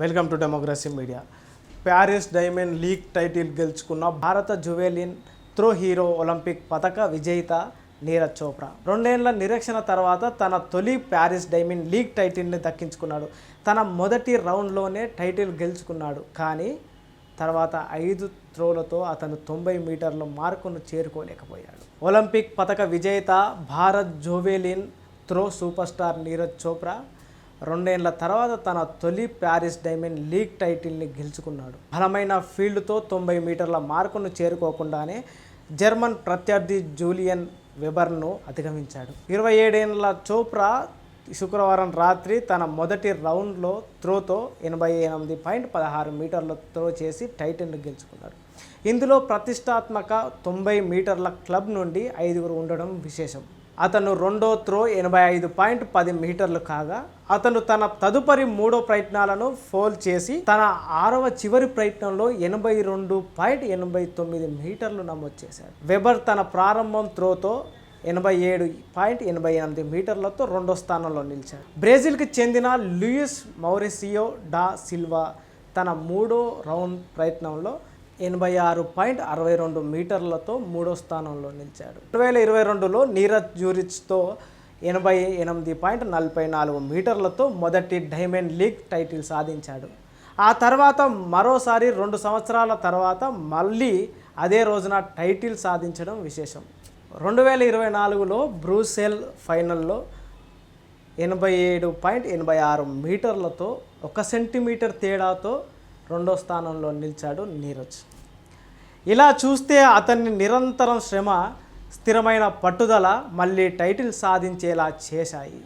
Welcome to democracy media Paris diamond league title గెలుచుకున్న భారత జువెలిన్ throw hero Olympic పథక విజేత నీరజ్ చోప్రా. రెండేళ్ళ నిరీక్షణ తర్వాత తన తొలి ప్యారిస్ డైమండ్ లీగ్ టైటిల్ని దక్కించుకున్నాడు. తన మొదటి రౌండ్లోనే టైటిల్ గెలుచుకున్నాడు. కానీ తర్వాత ఐదు త్రోలతో అతను తొంభై మీటర్ల మార్కును చేరుకోలేకపోయాడు. ఒలింపిక్ పథక విజేత Bharat javelin throw superstar Neeraj Chopra రెండేళ్ళ తర్వాత తన తొలి ప్యారిస్ డైమండ్ లీగ్ టైటిల్ని గెలుచుకున్నాడు. బలమైన ఫీల్డ్తో తొంభై మీటర్ల మార్కును చేరుకోకుండానే జర్మన్ ప్రత్యర్థి జూలియన్ వెబర్ను అధిగమించాడు. ఇరవై ఏడేళ్ళ చోప్రా శుక్రవారం రాత్రి తన మొదటి రౌండ్లో త్రోతో ఎనభై ఎనిమిది పాయింట్ పదహారు మీటర్ల త్రో చేసి టైటిల్ను గెలుచుకున్నాడు. ఇందులో ప్రతిష్టాత్మక తొంభై మీటర్ల క్లబ్ నుండి ఐదుగురు ఉండడం విశేషం. అతను రెండో త్రో ఎనభై ఐదు పాయింట్ పది మీటర్లు కాగా అతను తన తదుపరి మూడో ప్రయత్నాలను ఫోల్ చేసి తన ఆరవ చివరి ప్రయత్నంలో ఎనభై రెండు పాయింట్ ఎనభై తొమ్మిది మీటర్లు నమోదు చేశాడు. వెబర్ తన ప్రారంభం త్రోతో ఎనభై ఏడు పాయింట్ ఎనభై ఎనిమిది మీటర్లతో రెండో స్థానంలో నిలిచాడు. బ్రెజిల్కి చెందిన లూయిస్ మౌరిసియో డా సిల్వా తన మూడో రౌండ్ ప్రయత్నంలో ఎనభై ఆరు పాయింట్ అరవై రెండు మీటర్లతో మూడో స్థానంలో నిలిచాడు. రెండు వేల ఇరవై రెండులో నీరజ్ జూరిచ్తో ఎనభై ఎనిమిది పాయింట్ నలభై నాలుగు మీటర్లతో మొదటి డైమండ్ లీగ్ టైటిల్ సాధించాడు. ఆ తర్వాత మరోసారి రెండు సంవత్సరాల తర్వాత మళ్ళీ అదే రోజున టైటిల్ సాధించడం విశేషం. రెండు వేల ఇరవై నాలుగులో బ్రూసెల్ ఫైనల్లో ఎనభై ఏడు పాయింట్ ఎనభై ఆరు మీటర్లతో ఒక సెంటీమీటర్ తేడాతో రెండో స్థానంలో నిలిచాడు నీరజ్. ఇలా చూస్తే అతన్ని నిరంతరం శ్రమ స్థిరమైన పట్టుదల మళ్ళీ టైటిల్ సాధించేలా చేశాయి.